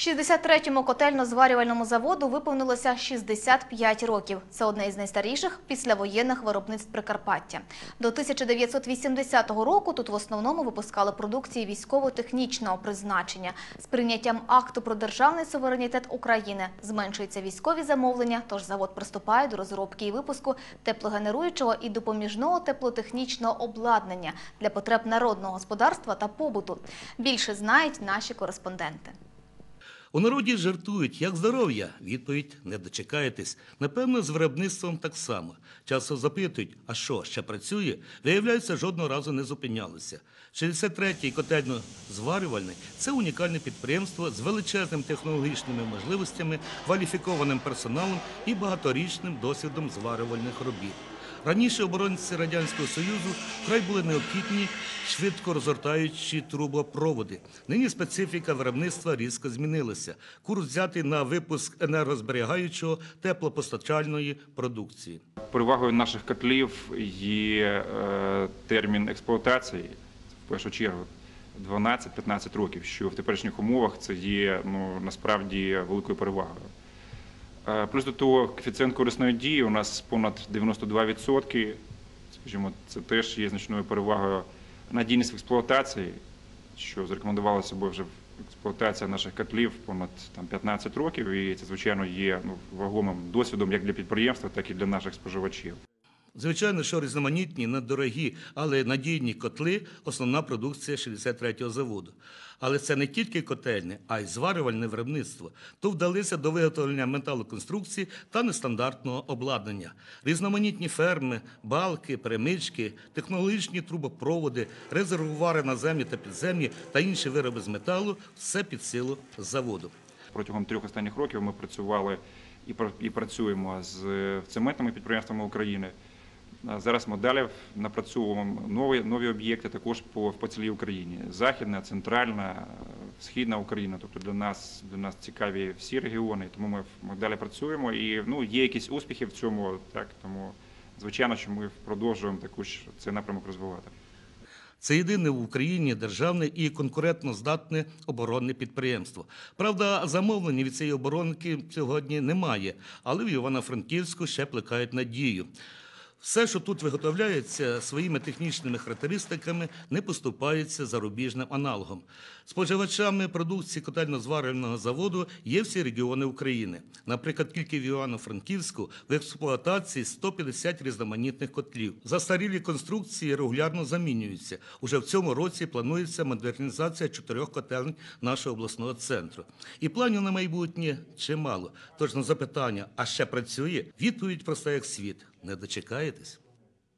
63-му котельно-зварювальному заводу виповнилося 65 років. Це одне із найстаріших післявоєнних виробництв Прикарпаття. До 1980 року тут в основному випускали продукції військово-технічного призначення. З прийняттям акту про державний суверенітет України зменшуються військові замовлення, тож завод приступає до розробки і випуску теплогенеруючого і допоміжного теплотехнічного обладнання для потреб народного господарства та побуту. Більше знають наші кореспонденти. У народі жартують, як здоров'я? Відповідь не дочекаєтесь. Напевно, з виробництвом так само. Часто запитують, а що, ще працює? Виявляється, жодного разу не зупинялося. 63-й котельно-зварювальний – це унікальне підприємство з величезними технологічними можливостями, кваліфікованим персоналом і багаторічним досвідом зварювальних робіт. Раніше оборонці Радянського Союзу вкрай були необхідні швидко розгортаючі трубопроводи. Нині специфіка виробництва різко змінилася. Курс взятий на випуск енергозберігаючого теплопостачальної продукції. Перевагою наших котлів є е, термін експлуатації, в першу чергу 12-15 років, що в теперішніх умовах це є ну, насправді великою перевагою. Е, Плюс до того, коефіцієнт корисної дії у нас понад 92%. Скажімо, це теж є значною перевагою. Надійність в експлуатації, що зарекомендувала собою вже експлуатація наших котлів понад там, 15 років, і це, звичайно, є ну, вагомим досвідом як для підприємства, так і для наших споживачів. Звичайно, що різноманітні, недорогі, але надійні котли – основна продукція 63-го заводу. Але це не тільки котельне, а й зварювальне виробництво. То вдалися до виготовлення металоконструкцій та нестандартного обладнання. Різноманітні ферми, балки, перемички, технологічні трубопроводи, резервуари наземні та підземні та інші вироби з металу – все під силу заводу. Протягом трьох останніх років ми працювали і пр- і працюємо з е, цементними підприємствами України. А Зараз ми напрацьовуємо нові, нові об'єкти також по, по цілій Україні. Західна, центральна, е, східна Україна. Тобто для нас, для нас цікаві всі регіони, тому ми, ми далі працюємо. І ну, є якісь успіхи в цьому, так, тому звичайно, що ми продовжуємо також цей напрямок розвивати. Це єдине в Україні державне і конкурентно-здатне оборонне підприємство. Правда, замовлення від цієї оборонки сьогодні немає, але в Івано-Франківську ще плекають надію. Все, що тут виготовляється своїми технічними характеристиками, не поступається зарубіжним аналогом. Споживачами продукції котельно-зварювального заводу є всі регіони України. Наприклад, тільки в Івано-Франківську в експлуатації 150 різноманітних котлів. Застарілі конструкції регулярно замінюються. Уже в цьому році планується модернізація чотирьох котелень нашого обласного центру. І планів на майбутнє чимало. Тож на запитання, а ще працює? Відповідь проста як світ. Не дочекаєтесь.